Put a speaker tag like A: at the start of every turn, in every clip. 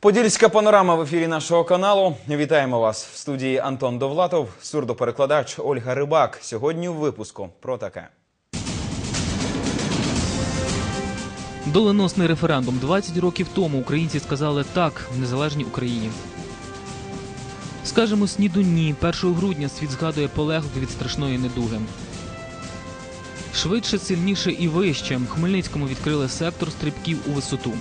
A: Подільська панорама в ефірі нашого каналу. Вітаємо вас в студії Антон Довлатов, сурдоперекладач Ольга Рибак. Сьогодні в випуску про таке.
B: Доленосний референдум 20 років тому українці сказали так в незалежній Україні. Скажемо снідунні. 1 грудня світ згадує полеглих від страшної недуги. Швидше, сильніше і вище. Хмельницькому відкрили сектор стрибків у висоту.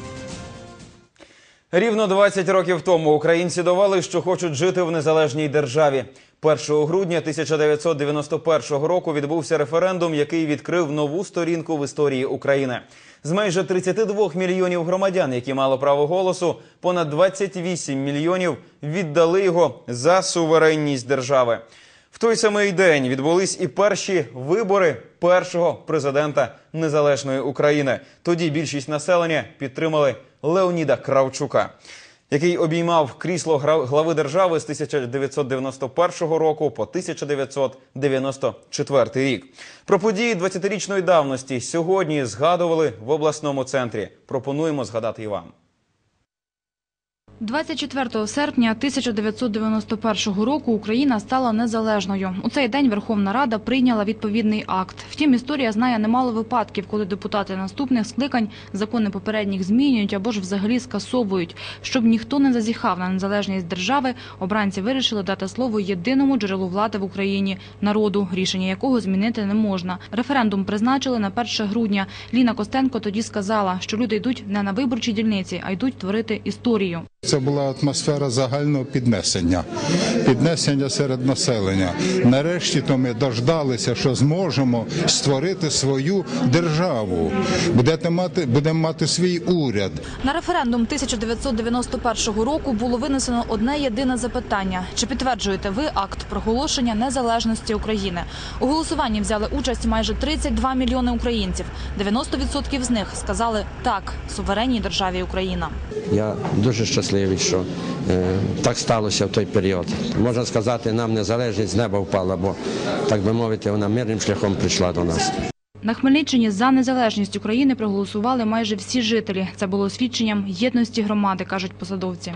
A: Рівно 20 років тому українці довели, що хочуть жити в незалежній державі. 1 грудня 1991 року відбувся референдум, який відкрив нову сторінку в історії України. З майже 32 мільйонів громадян, які мали право голосу, понад 28 мільйонів віддали його за суверенність держави. В той самий день відбулись і перші вибори першого президента незалежної України. Тоді більшість населення підтримали Леоніда Кравчука, який обіймав крісло глави держави з 1991 року по 1994 рік. Про події 20-річної давності сьогодні згадували в обласному центрі. Пропонуємо згадати і вам.
C: 24 серпня 1991 року Україна стала незалежною. У цей день Верховна Рада прийняла відповідний акт. Втім, історія знає немало випадків, коли депутати наступних скликань закони попередніх змінюють або ж взагалі скасовують. Щоб ніхто не зазіхав на незалежність держави, обранці вирішили дати слово єдиному джерелу влади в Україні народу, рішення якого змінити не можна. Референдум призначили на 1 грудня. Ліна Костенко тоді сказала, що люди йдуть не на виборчі дільниці, а йдуть творити історію.
D: Це була атмосфера загального піднесення, піднесення серед населення. Нарешті то ми дождалися, що зможемо створити свою державу. Будете мати, будемо мати свій уряд.
C: На референдум 1991 року було винесено одне єдине запитання: чи підтверджуєте ви акт проголошення незалежності України? У голосуванні взяли участь майже 32 мільйони українців. 90% з них сказали так суверенній державі Україна.
E: Я дуже щасливий, що е, так сталося в той період. Можна сказати, нам незалежність з неба впала, бо так би мовити, вона мирним шляхом прийшла до нас.
C: На Хмельниччині за незалежність України проголосували майже всі жителі. Це було свідченням єдності громади, кажуть посадовці.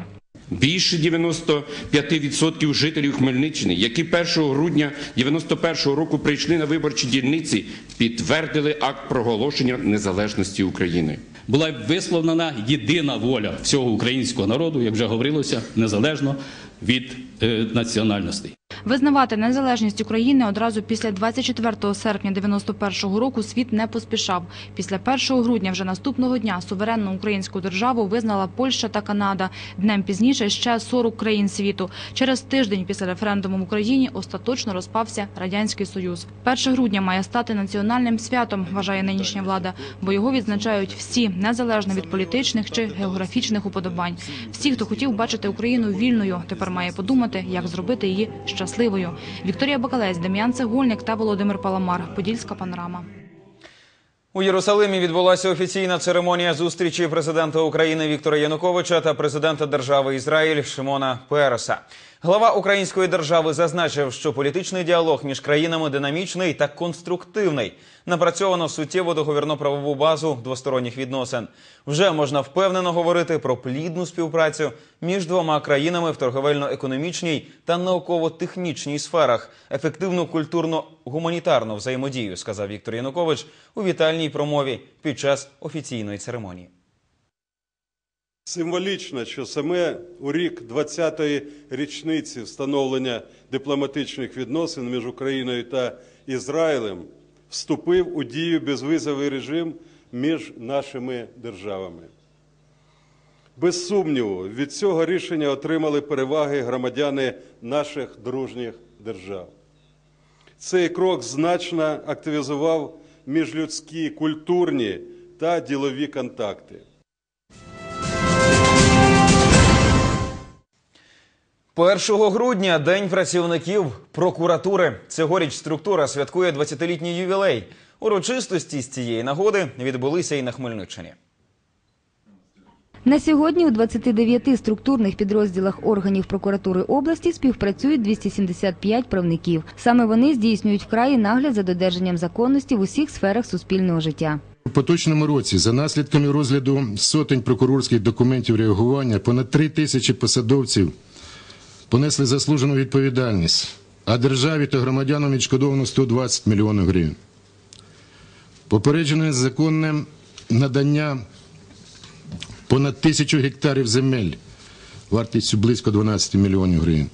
F: Більше 95% жителів Хмельниччини, які 1 грудня 91 року прийшли на виборчі дільниці, підтвердили акт проголошення незалежності України.
G: Була висловлена єдина воля всього українського народу, як вже говорилося, незалежно від е, національностей.
C: Визнавати незалежність України одразу після 24 серпня 91 року світ не поспішав. Після 1 грудня вже наступного дня суверенну українську державу визнала Польща та Канада. Днем пізніше ще 40 країн світу. Через тиждень після референдуму в Україні остаточно розпався радянський союз. 1 грудня має стати національним святом, вважає нинішня влада, бо його відзначають всі незалежно від політичних чи географічних уподобань. Всі, хто хотів бачити Україну вільною, тепер має подумати, як зробити її щасливою. Вікторія Бакалець, Дем'ян Цегольник та Володимир Паламар. Подільська панорама.
A: У Єрусалимі відбулася офіційна церемонія зустрічі президента України Віктора Януковича та президента держави Ізраїль Шимона Переса. Глава української держави зазначив, що політичний діалог між країнами динамічний та конструктивний. Напрацьовано суттєву договірно-правову базу двосторонніх відносин. Вже можна впевнено говорити про плідну співпрацю між двома країнами в торговельно-економічній та науково-технічній сферах, ефективну культурно-гуманітарну взаємодію, сказав Віктор Янукович у вітальній промові під час офіційної церемонії.
H: Символічно, що саме у рік 20-ї річниці встановлення дипломатичних відносин між Україною та Ізраїлем вступив у дію безвизовий режим між нашими державами. Без сумніву, від цього рішення отримали переваги громадяни наших дружніх держав. Цей крок значно активізував міжлюдські культурні та ділові контакти.
A: Першого грудня День працівників прокуратури. Цьогоріч структура святкує 20-літній ювілей. Урочистості з цієї нагоди відбулися і на Хмельниччині.
I: На сьогодні у 29 структурних підрозділах органів прокуратури області співпрацюють 275 правників. Саме вони здійснюють вкрай нагляд за додержанням законності в усіх сферах суспільного життя.
J: У поточному році за наслідками розгляду сотень прокурорських документів реагування понад три тисячі посадовців понесли заслужену відповідальність, а державі та громадянам відшкодовано 120 мільйонів гривень. Попереджене законне надання понад тисячу гектарів земель вартістю близько 12 мільйонів гривень.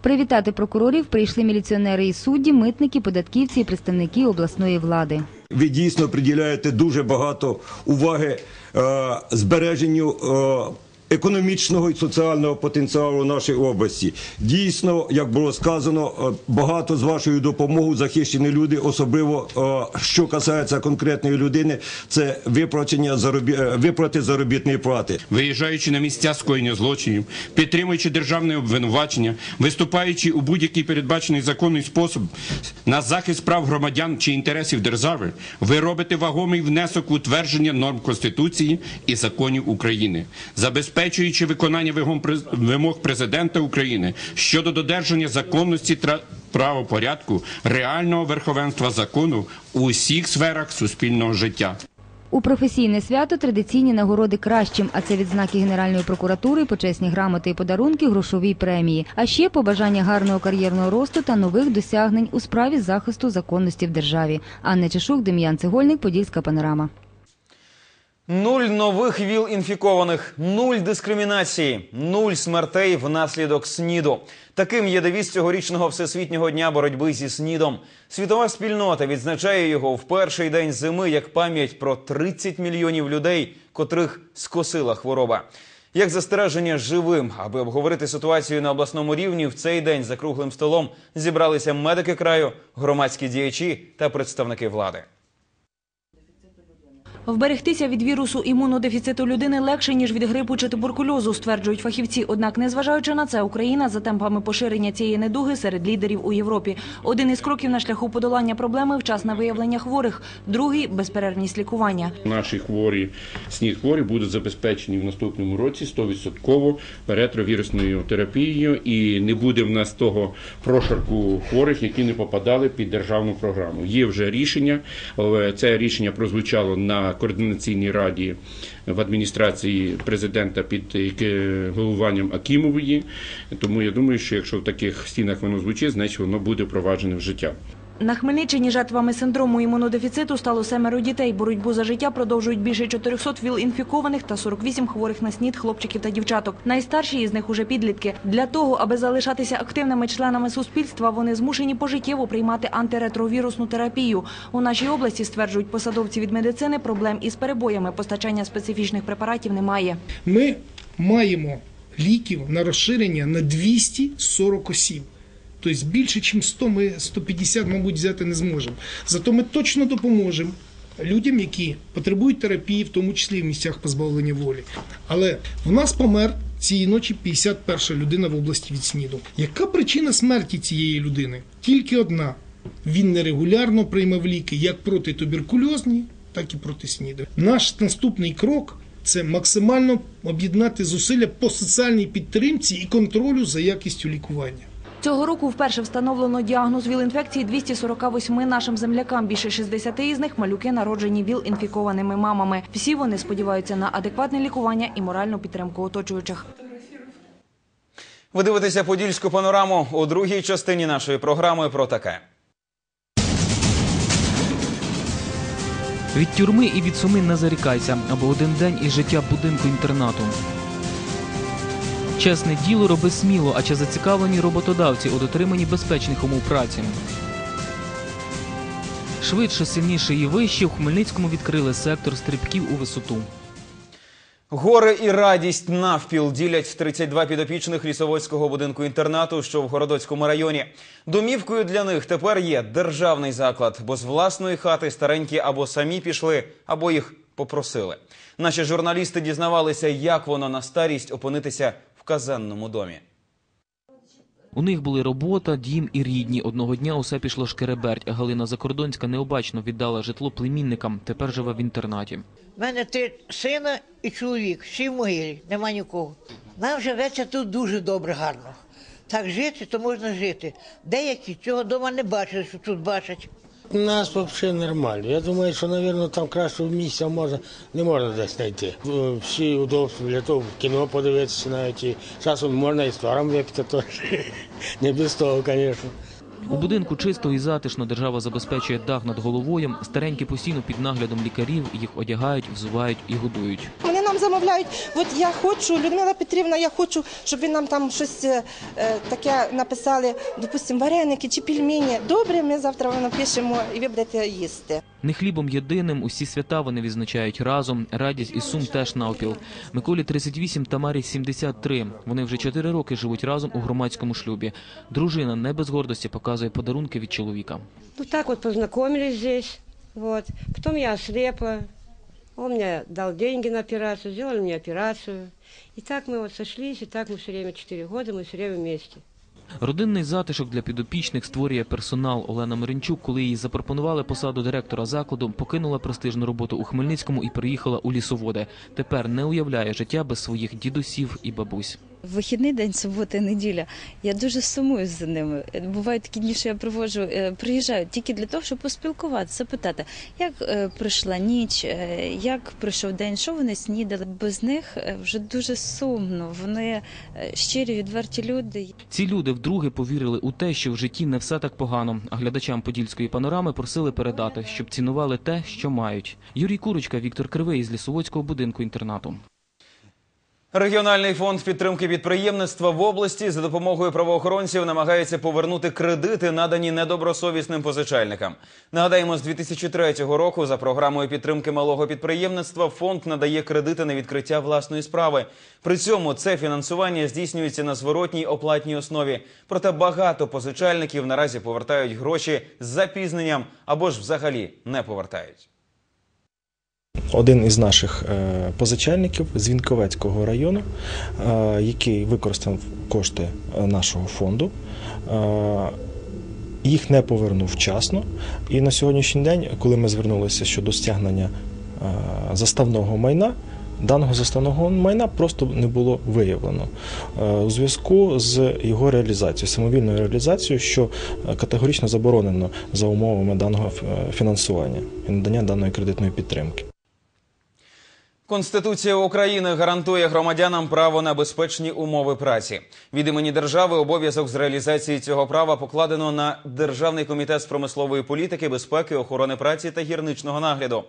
I: Привітати прокурорів прийшли міліціонери і судді, митники, податківці і представники обласної влади.
K: Ви дійсно приділяєте дуже багато уваги е, збереженню е, економічного і соціального потенціалу нашої області. Дійсно, як було сказано, е, багато з вашою допомогою захищені люди, особливо е, що касається конкретної людини, це виплачення заробі... е, виплати заробітної плати.
F: Виїжджаючи на місця скоєння злочинів, підтримуючи державне обвинувачення, виступаючи у будь-який передбачений законний спосіб на захист прав громадян чи інтересів держави, ви робите вагомий внесок у утвердження норм Конституції і законів України, забезпечуючи виконання вимог президента України щодо додержання законності правопорядку, реального верховенства закону у усіх сферах суспільного життя.
I: У професійне свято традиційні нагороди кращим, а це відзнаки Генеральної прокуратури, почесні грамоти і подарунки, грошові премії. А ще побажання гарного кар'єрного росту та нових досягнень у справі захисту законності в державі. Анна Чешук, Дем'ян Цегольник, Подільська панорама.
A: Нуль нових віл інфікованих, нуль дискримінації, нуль смертей внаслідок СНІДу. Таким є девіз цьогорічного всесвітнього дня боротьби зі СНІДом. Світова спільнота відзначає його в перший день зими як пам'ять про 30 мільйонів людей, котрих скосила хвороба. Як застереження живим, аби обговорити ситуацію на обласному рівні, в цей день за круглим столом зібралися медики краю, громадські діячі та представники влади.
L: Вберегтися від вірусу імунодефіциту людини легше, ніж від грипу чи туберкульозу, стверджують фахівці. Однак, незважаючи на це, Україна за темпами поширення цієї недуги серед лідерів у Європі. Один із кроків на шляху подолання проблеми – вчасне виявлення хворих, другий – безперервність лікування.
F: Наші хворі, снід хворі будуть забезпечені в наступному році 100% ретровірусною терапією і не буде в нас того прошарку хворих, які не попадали під державну програму. Є вже рішення, це рішення прозвучало на координаційній раді в адміністрації президента під е, головуванням Акімової. Тому я думаю, що якщо в таких стінах воно звучить, значить воно буде впроваджене в життя.
L: На Хмельниччині жертвами синдрому імунодефіциту стало семеро дітей. Боротьбу за життя продовжують більше 400 ВІЛ-інфікованих та 48 хворих на СНІД хлопчиків та дівчаток. Найстарші із них уже підлітки. Для того, аби залишатися активними членами суспільства, вони змушені пожиттєво приймати антиретровірусну терапію. У нашій області, стверджують посадовці від медицини, проблем із перебоями постачання специфічних препаратів немає.
M: Ми маємо ліків на розширення на 240 осіб. Тобто більше, ніж 100, ми 150, мабуть, взяти не зможемо. Зато ми точно допоможемо людям, які потребують терапії, в тому числі в місцях позбавлення волі. Але в нас помер цієї ночі 51 людина в області від СНІДу. Яка причина смерті цієї людини? Тільки одна. Він нерегулярно приймав ліки як проти туберкульозні, так і проти СНІДу. Наш наступний крок це максимально об'єднати зусилля по соціальній підтримці і контролю за якістю лікування.
L: Цього року вперше встановлено діагноз ВІЛ-інфекції 248 нашим землякам. Більше 60 із них – малюки, народжені ВІЛ-інфікованими мамами. Всі вони сподіваються на адекватне лікування і моральну підтримку оточуючих.
A: Ви дивитеся подільську панораму у другій частині нашої програми про таке.
B: Від тюрми і від суми не зарікайся, або один день із життя будинку інтернату. Чесне діло роби сміло, а чи зацікавлені роботодавці у дотриманні безпечних умов праці. Швидше, сильніше і вище в Хмельницькому відкрили сектор стрибків у висоту.
A: Горе і радість навпіл ділять 32 підопічних лісоводського будинку інтернату, що в Городоцькому районі. Домівкою для них тепер є державний заклад, бо з власної хати старенькі або самі пішли, або їх попросили. Наші журналісти дізнавалися, як воно на старість опинитися казенному домі.
B: У них були робота, дім і рідні. Одного дня усе пішло шкереберть, а Галина Закордонська необачно віддала житло племінникам. Тепер живе в інтернаті.
N: У мене три сина і чоловік, всі в могилі, нема нікого. Нам живеться тут дуже добре, гарно. Так жити, то можна жити. Деякі цього дома не бачили, що тут бачать.
O: У нас взагалі нормально. Я думаю, що, мабуть, там кращого місця можна, не можна десь знайти. Е, Всі удобства для того, кіно подивитися навіть. І часом можна і з твором випити теж. Не без того, звісно.
B: У будинку чисто і затишно держава забезпечує дах над головою. Старенькі постійно під наглядом лікарів їх одягають, взувають і годують.
P: Замовляють, от я хочу, Людмила Петрівна, я хочу, щоб ви нам там щось е, е, таке написали, допустимо, вареники чи пельмені. Добре, ми завтра вам напишемо і ви будете їсти.
B: Не хлібом єдиним усі свята вони відзначають разом. Радість і сум теж навпіл. Миколі 38, Тамарі 73. Вони вже 4 роки живуть разом у громадському шлюбі. Дружина не без гордості показує подарунки від чоловіка.
Q: Ну так вот познакомились здесь, вот. Потом я ослепла, он мне дал деньги на операцию, сделали мне операцию. И так мы вот сошлись, и так мы все время, 4 года, мы все время вместе.
B: Родинний затишок для підопічних створює персонал. Олена Миринчук, коли їй запропонували посаду директора закладу, покинула престижну роботу у Хмельницькому і переїхала у лісоводи. Тепер не уявляє життя без своїх дідусів і бабусь.
R: Вихідний день, субота і неділя. Я дуже сумую за ними. Бувають такі дні, що я приводжу, е, приїжджаю тільки для того, щоб поспілкуватися, питати, як е, пройшла ніч, е, як пройшов день, що вони снідали. Без них е, вже дуже сумно. Вони е, щирі, відверті люди.
B: Ці люди вдруге повірили у те, що в житті не все так погано. А глядачам подільської панорами просили передати, щоб цінували те, що мають. Юрій Курочка, Віктор Кривий з лісоводського будинку інтернату.
A: Регіональний фонд підтримки підприємництва в області за допомогою правоохоронців намагається повернути кредити, надані недобросовісним позичальникам. Нагадаємо, з 2003 року за програмою підтримки малого підприємництва фонд надає кредити на відкриття власної справи. При цьому це фінансування здійснюється на зворотній оплатній основі. Проте багато позичальників наразі повертають гроші з запізненням або ж взагалі не повертають.
S: Один із наших е, позичальників з Вінковецького району, е, який використав кошти е, нашого фонду, їх не повернув вчасно. І на сьогоднішній день, коли ми звернулися щодо стягнення заставного майна, даного заставного майна просто не було виявлено у зв'язку з його реалізацією, самовільною реалізацією, що категорично заборонено за умовами даного фінансування і надання даної кредитної підтримки.
A: Конституція України гарантує громадянам право на безпечні умови праці. Від імені держави обов'язок з реалізації цього права покладено на Державний комітет з промислової політики, безпеки, охорони праці та гірничного нагляду.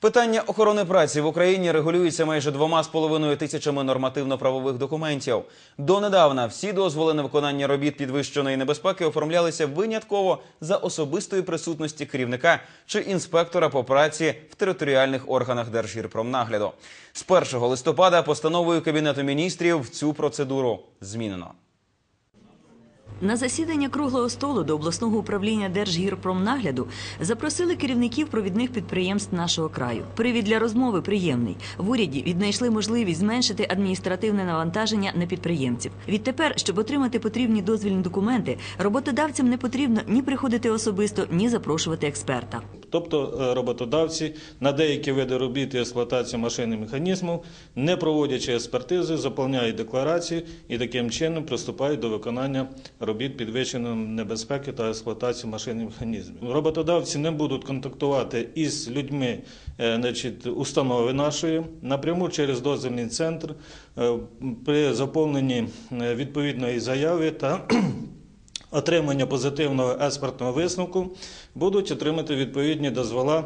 A: Питання охорони праці в Україні регулюється майже двома з половиною тисячами нормативно-правових документів. Донедавна всі дозволи на виконання робіт підвищеної небезпеки оформлялися винятково за особистої присутності керівника чи інспектора по праці в територіальних органах Держгірпромнагляду. З 1 листопада постановою Кабінету міністрів цю процедуру змінено.
T: На засідання круглого столу до обласного управління Держгірпромнагляду запросили керівників провідних підприємств нашого краю. Привід для розмови приємний. В уряді віднайшли можливість зменшити адміністративне навантаження на підприємців. Відтепер, щоб отримати потрібні дозвільні документи, роботодавцям не потрібно ні приходити особисто, ні запрошувати експерта.
U: Тобто е, роботодавці на деякі види робіт і експлуатацію машин і механізмів, не проводячи експертизи, заповняють декларації і таким чином приступають до виконання робіт підвищеної небезпеки та експлуатації машин і механізмів. Роботодавці не будуть контактувати із людьми е, значить, установи нашої напряму через дозвільний центр е, при заповненні відповідної заяви та отримання позитивного експертного висновку будуть отримати відповідні дозвола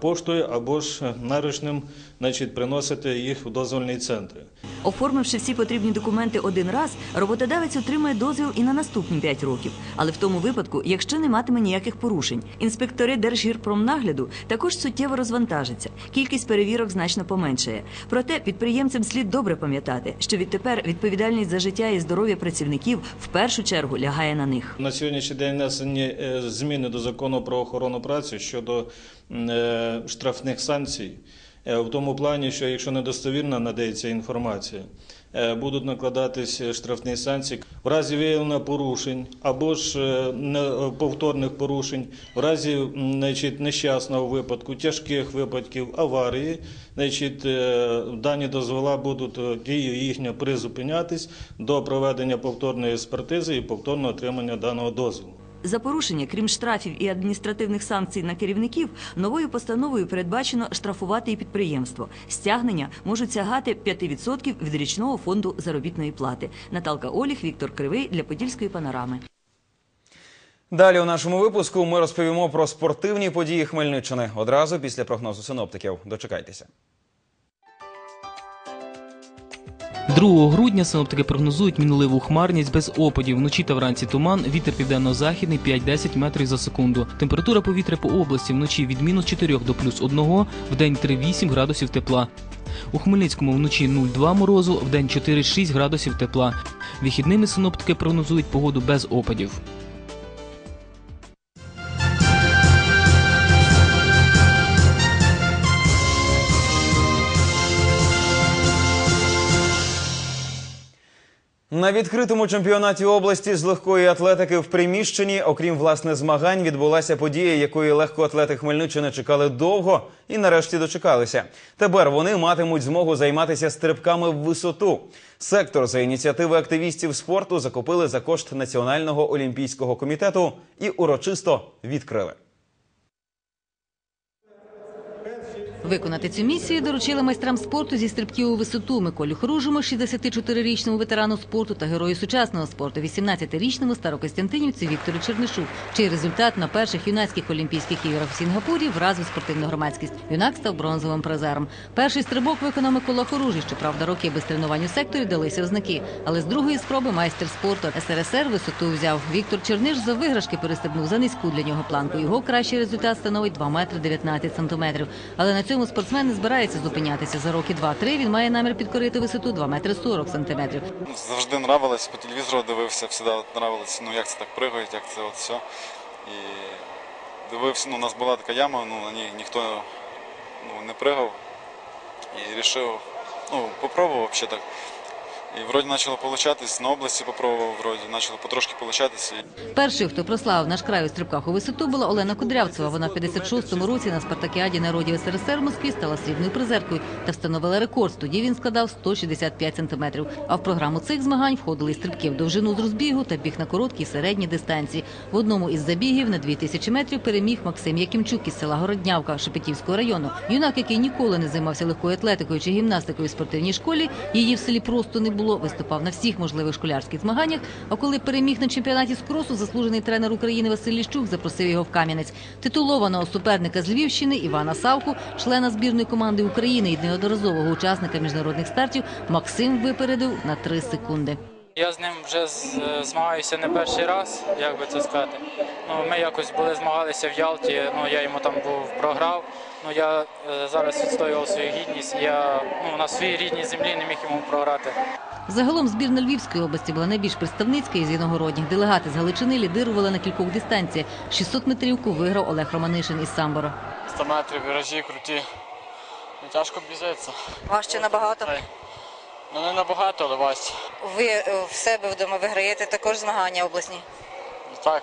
U: поштою або ж наручним, значить, приносити їх в дозвольний центр.
T: Оформивши всі потрібні документи один раз, роботодавець отримає дозвіл і на наступні 5 років. Але в тому випадку, якщо не матиме ніяких порушень, інспектори Держгірпромнагляду також суттєво розвантажаться. Кількість перевірок значно поменшає. Проте підприємцям слід добре пам'ятати, що відтепер відповідальність за життя і здоров'я працівників в першу чергу лягає на них.
U: На сьогоднішній день внесені е, зміни до закону про охорону праці щодо е, штрафних санкцій. Е, В тому плані, що якщо недостовірна надається інформація, е, будуть накладатись штрафні санкції в разі виявлення порушень або ж е, повторних порушень, в разі значить, нещасного випадку, тяжких випадків, аварії, значить, е, дані дозвола будуть е, дію їхня призупинятись до проведення повторної експертизи і повторного отримання даного дозволу.
T: За порушення, крім штрафів і адміністративних санкцій на керівників, новою постановою передбачено штрафувати і підприємство. Стягнення можуть сягати 5% від річного фонду заробітної плати. Наталка Оліх, Віктор Кривий для Подільської панорами.
A: Далі у нашому випуску ми розповімо про спортивні події Хмельниччини одразу після прогнозу синоптиків. Дочекайтеся.
B: 2 грудня синоптики прогнозують мінливу хмарність без опадів. Вночі та вранці туман, вітер південно-західний 5-10 метрів за секунду. Температура повітря по області вночі від мінус 4 до плюс 1, в день 3-8 градусів тепла. У Хмельницькому вночі 0,2 морозу, в день 4-6 градусів тепла. Вихідними синоптики прогнозують погоду без опадів.
A: На відкритому чемпіонаті області з легкої атлетики в приміщенні, окрім власне змагань, відбулася подія, якої легкоатлети Хмельниччини чекали довго і нарешті дочекалися. Тепер вони матимуть змогу займатися стрибками в висоту. Сектор за ініціативи активістів спорту закупили за кошт Національного олімпійського комітету і урочисто відкрили.
V: Виконати цю місію доручили майстрам спорту зі стрибків у висоту Миколі Хоружому, 64-річному ветерану спорту та герою сучасного спорту, 18-річному старокостянтинівцю Віктору Чернишу, чий результат на перших юнацьких олімпійських іграх в Сінгапурі вразив спортивну громадськість. Юнак став бронзовим призером. Перший стрибок виконав Микола Хоружий. Щоправда, роки без тренувань у секторі далися ознаки. Але з другої спроби майстер спорту СРСР висоту взяв. Віктор Черниш за виграшки перестрибнув за низьку для нього планку. Його кращий результат становить 2 метри 19 сантиметрів. Але на цьому спортсмен не збирається зупинятися. За роки 2-3 він має намір підкорити висоту 2 метри 40 сантиметрів.
W: Завжди нравилось, по телевізору дивився, завжди нравилось, ну як це так пригають, як це от все. І дивився, ну у нас була така яма, ну на ній ніхто ну, не пригав. І вирішив, ну, попробував взагалі так. І вроді почало получатись, на області попробував, вроді почало потрошки получатись.
V: Першою, хто прославив наш край у стрибках у висоту, була Олена Кудрявцева. Вона в 56-му році на спартакіаді народів СРСР в Москві стала срібною призеркою та встановила рекорд. Тоді він складав 165 сантиметрів. А в програму цих змагань входили стрибки в довжину з розбігу та біг на короткій середній дистанції. В одному із забігів на 2000 метрів переміг Максим Якимчук із села Городнявка Шепетівського району. Юнак, який ніколи не займався легкою атлетикою чи гімнастикою в спортивній школі, її в селі просто не було. Виступав на всіх можливих школярських змаганнях. А коли переміг на чемпіонаті з кросу, заслужений тренер України Василь Ліщук запросив його в Кам'янець. Титулованого суперника з Львівщини Івана Савку, члена збірної команди України і неодноразового учасника міжнародних стартів, Максим випередив на три секунди.
X: Я з ним вже змагаюся не перший раз, як би це сказати. Ну, ми якось були змагалися в Ялті, ну я йому там був програв. Ну я е, зараз відстоював свою гідність. Я ну, на своїй рідній землі не міг йому програти.
V: Загалом збірна Львівської області була найбільш представницька із іногородніх. Делегати з Галичини лідирували на кількох дистанціях. 600 метрівку виграв Олег Романишин із Самбора.
X: 100 метрів, віражі круті. Ну, тяжко біжеться.
Y: Важче набагато.
X: Ну не набагато, але важче.
Y: Ви е, в себе вдома виграєте також змагання обласні.
X: Так.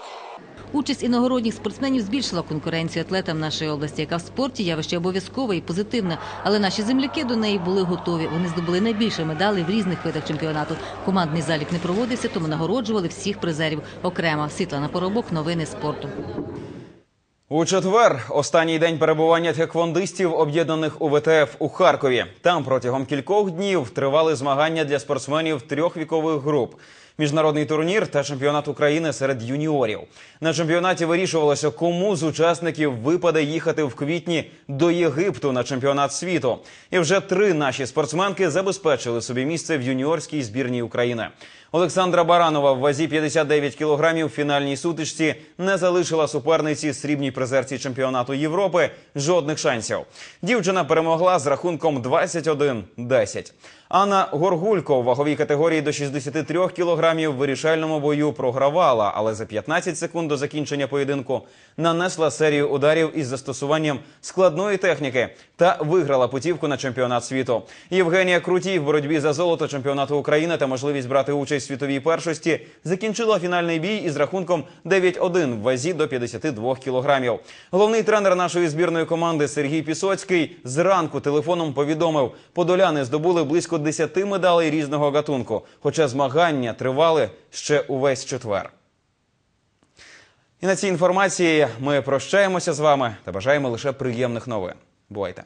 V: Участь іногородніх спортсменів збільшила конкуренцію атлетам нашої області, яка в спорті явище обов'язкове і позитивне. Але наші земляки до неї були готові. Вони здобули найбільше медалей в різних видах чемпіонату. Командний залік не проводився, тому нагороджували всіх призерів окремо. Світлана Поробок, новини спорту.
A: У четвер останній день перебування тхеквондистів, об'єднаних у ВТФ у Харкові. Там протягом кількох днів тривали змагання для спортсменів трьох вікових груп. Міжнародний турнір та чемпіонат України серед юніорів. На чемпіонаті вирішувалося, кому з учасників випаде їхати в квітні до Єгипту на чемпіонат світу. І вже три наші спортсменки забезпечили собі місце в юніорській збірній України. Олександра Баранова в вазі 59 кілограмів в фінальній сутичці не залишила суперниці срібній призерці чемпіонату Європи жодних шансів. Дівчина перемогла з рахунком 21-10. Анна Горгулько в ваговій категорії до 63 кілограмів в вирішальному бою програвала, але за 15 секунд до закінчення поєдинку нанесла серію ударів із застосуванням складної техніки та виграла путівку на чемпіонат світу. Євгенія Крутій в боротьбі за золото чемпіонату України та можливість брати участь в світовій першості закінчила фінальний бій із рахунком 9-1 в вазі до 52 кілограмів. Головний тренер нашої збірної команди Сергій Пісоцький зранку телефоном повідомив, подоляни здобули близько 10 медалей різного гатунку, хоча змагання тривали ще увесь четвер. І на цій інформації ми прощаємося з вами та бажаємо лише приємних новин. Бувайте!